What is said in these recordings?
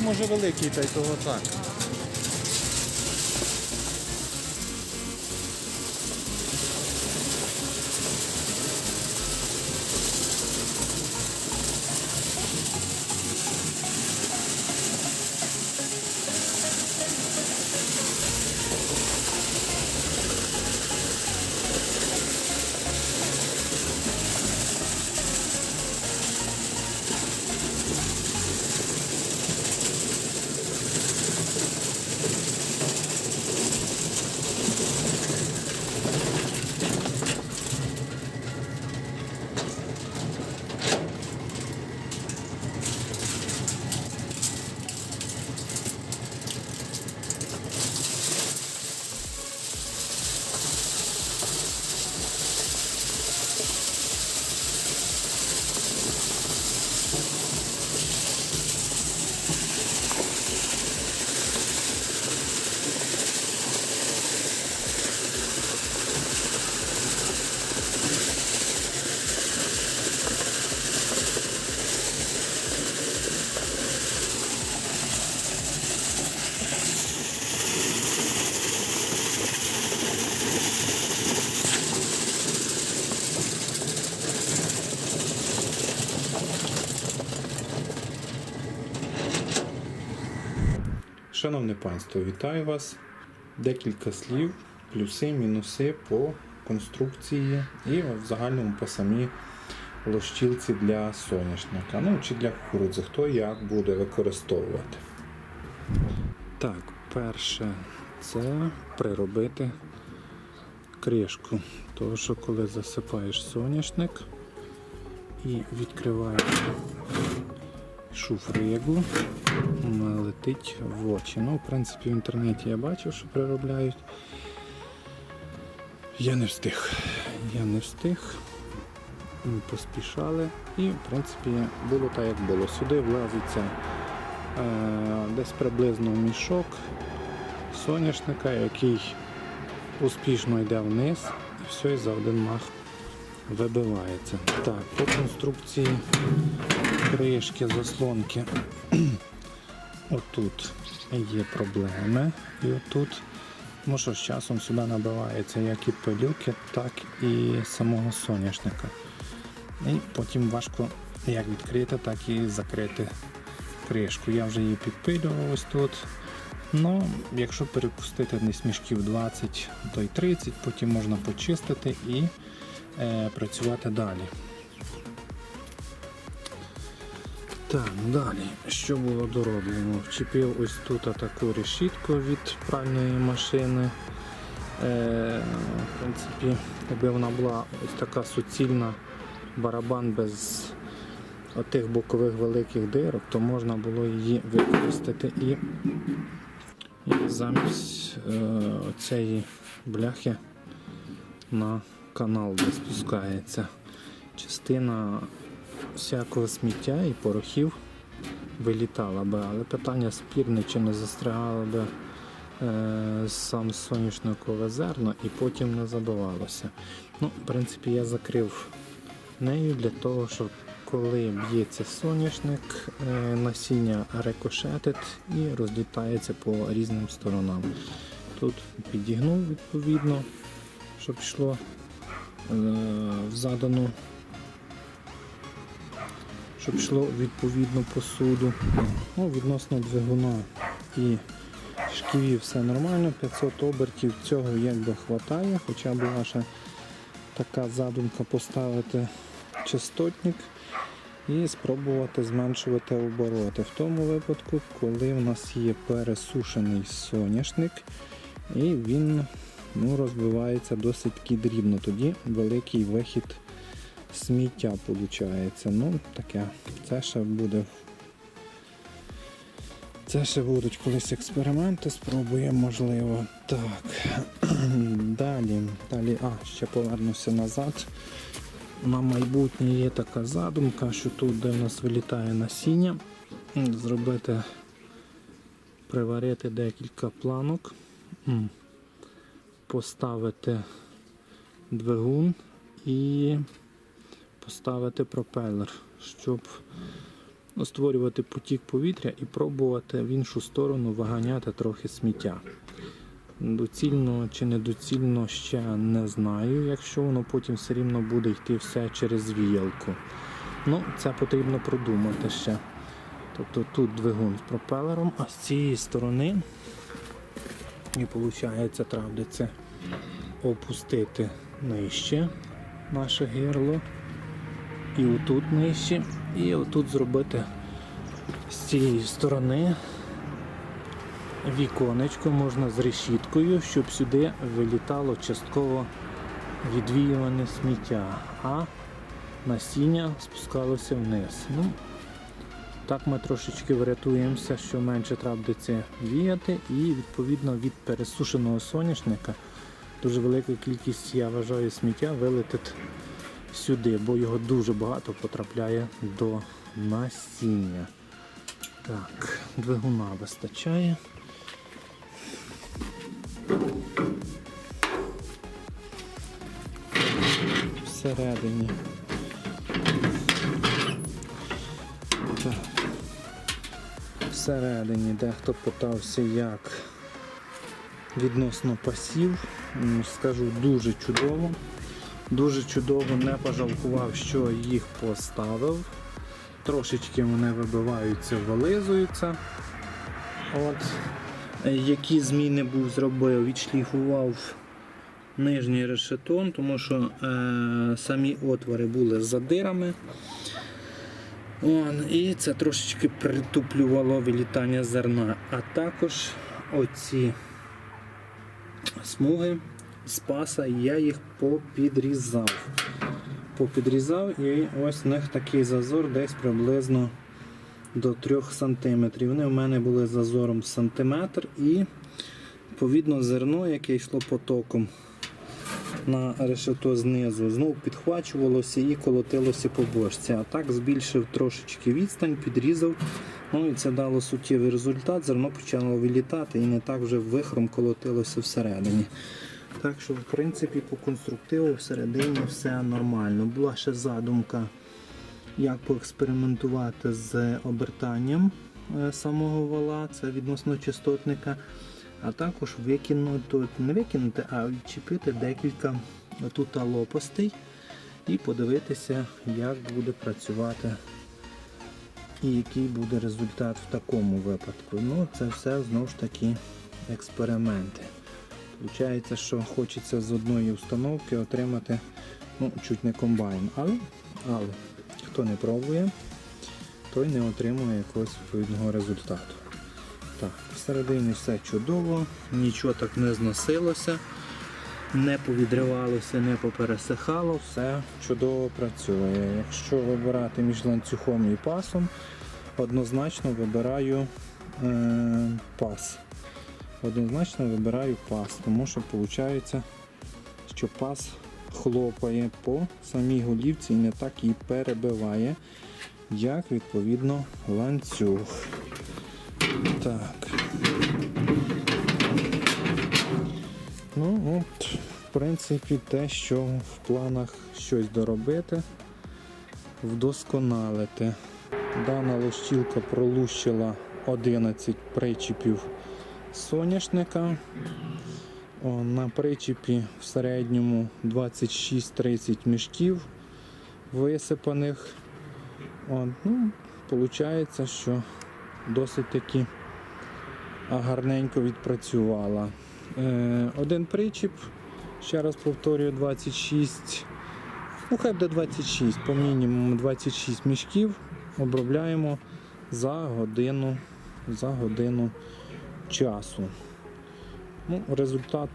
може великий, та й того так. Шановне панство, вітаю вас. Декілька слів, плюси, мінуси по конструкції і в загальному по самій лощілці для соняшника. Ну чи для кукурудзи, хто як буде використовувати. Так, перше це приробити кришку. Тому що коли засипаєш соняшник і відкриваєш шуфригу, летить в очі. Ну, в принципі, в інтернеті я бачив, що приробляють. Я не встиг. Я не встиг. Поспішали. І, в принципі, було так, як було. Сюди влазиться е, десь приблизно мішок соняшника, який успішно йде вниз, все і за один мах вибивається. Так, по конструкції кришки, заслонки. Отут є проблеми. І отут, тому що з часом сюди набивається як і пилюки, так і самого соняшника. І потім важко як відкрити, так і закрити кришку. Я вже її підпилював ось тут. Ну, якщо перепустити десь мішків 20, то й 30, потім можна почистити і працювати далі. Так, далі, що було дороблено? Вчепив ось тут таку решітку від пральної машини. Е, в принципі, якби вона була ось така суцільна барабан без отих бокових великих дирок, то можна було її використати і, і замість е, цієї бляхи на канал, де спускається частина всякого сміття і порохів вилітала би, але питання спірне, чи не застрягало би е, сам соняшникове зерно і потім не забивалося. Ну, в принципі, я закрив нею для того, щоб коли б'ється соняшник, е, насіння рикошетить і розлітається по різним сторонам. Тут підігнув відповідно, щоб йшло в задану щоб йшло відповідно посуду. Ну, відносно двигуна і шківів все нормально, 500 обертів цього якби хватає, хоча була ще така задумка поставити частотник і спробувати зменшувати обороти. В тому випадку, коли в нас є пересушений соняшник і він ну, розбивається досить дрібно, тоді великий вихід сміття виходить. Ну, таке. Це ще буде. Це ще будуть колись експерименти, спробуємо, можливо. Так. Далі, далі, а, ще повернуся назад. На майбутнє є така задумка, що тут, де в нас вилітає насіння, зробити, приварити декілька планок, поставити двигун і поставити пропелер, щоб створювати потік повітря і пробувати в іншу сторону виганяти трохи сміття. Доцільно чи недоцільно ще не знаю, якщо воно потім все рівно буде йти все через віялку. Ну, це потрібно продумати ще. Тобто тут двигун з пропелером, а з цієї сторони і виходить, треба це опустити нижче наше гирло. І отут нижче. І отут зробити з цієї сторони віконечко можна з решіткою, щоб сюди вилітало частково відвіюване сміття, а насіння спускалося вниз. Ну, так ми трошечки врятуємося, що менше це віяти, і відповідно від пересушеного соняшника дуже велика кількість, я вважаю, сміття вилетить сюди, бо його дуже багато потрапляє до насіння. Так, двигуна вистачає. Всередині. Всередині дехто питався, як відносно пасів. Скажу дуже чудово. Дуже чудово не пожалкував, що їх поставив. Трошечки вони вибиваються, вилизуються. От. Які зміни був зробив, відшліфував нижній решетон, тому що е, самі отвори були з задирами. Он, і це трошечки притуплювало вилітання зерна. А також оці смуги з паса, я їх попідрізав. Попідрізав і ось в них такий зазор десь приблизно до 3 см. Вони в мене були зазором сантиметр і відповідно зерно, яке йшло потоком на решето знизу, знову підхвачувалося і колотилося по бочці. А так збільшив трошечки відстань, підрізав. Ну і це дало суттєвий результат. Зерно почало вилітати і не так вже вихром колотилося всередині. Так що, в принципі, по конструктиву всередині все нормально. Була ще задумка, як поекспериментувати з обертанням е, самого вала, це відносно частотника, а також викинути, не викинути, а відчепити декілька тут лопастей і подивитися, як буде працювати і який буде результат в такому випадку. Ну, це все знову ж таки експерименти. Получається, що хочеться з одної установки отримати ну, чуть не комбайн. Але, але хто не пробує, той не отримує якогось відповідного результату. Так, всередині все чудово, нічого так не зносилося, не повідривалося, не попересихало, все чудово працює. Якщо вибирати між ланцюгом і пасом, однозначно вибираю е, пас однозначно вибираю пас, тому що виходить, що пас хлопає по самій голівці і не так її перебиває, як відповідно ланцюг. Так. Ну от, в принципі, те, що в планах щось доробити, вдосконалити. Дана лощілка пролущила 11 причіпів соняшника. На причепі в середньому 26-30 мішків висипаних. О, ну, Получається, що досить таки гарненько відпрацювала. Е, один причіп, ще раз повторюю, 26, ну хай буде 26, по мінімуму 26 мішків обробляємо за годину, за годину часу. Ну, Результат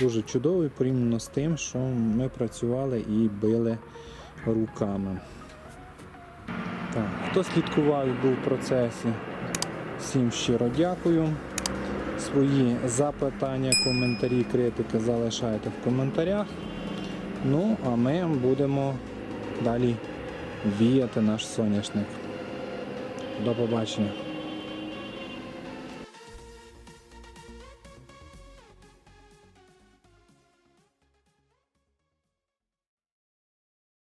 дуже чудовий порівняно з тим, що ми працювали і били руками. Так, Хто слідкував був в процесі, всім щиро дякую. Свої запитання, коментарі, критики залишайте в коментарях. Ну, а ми будемо далі віяти наш соняшник. До побачення.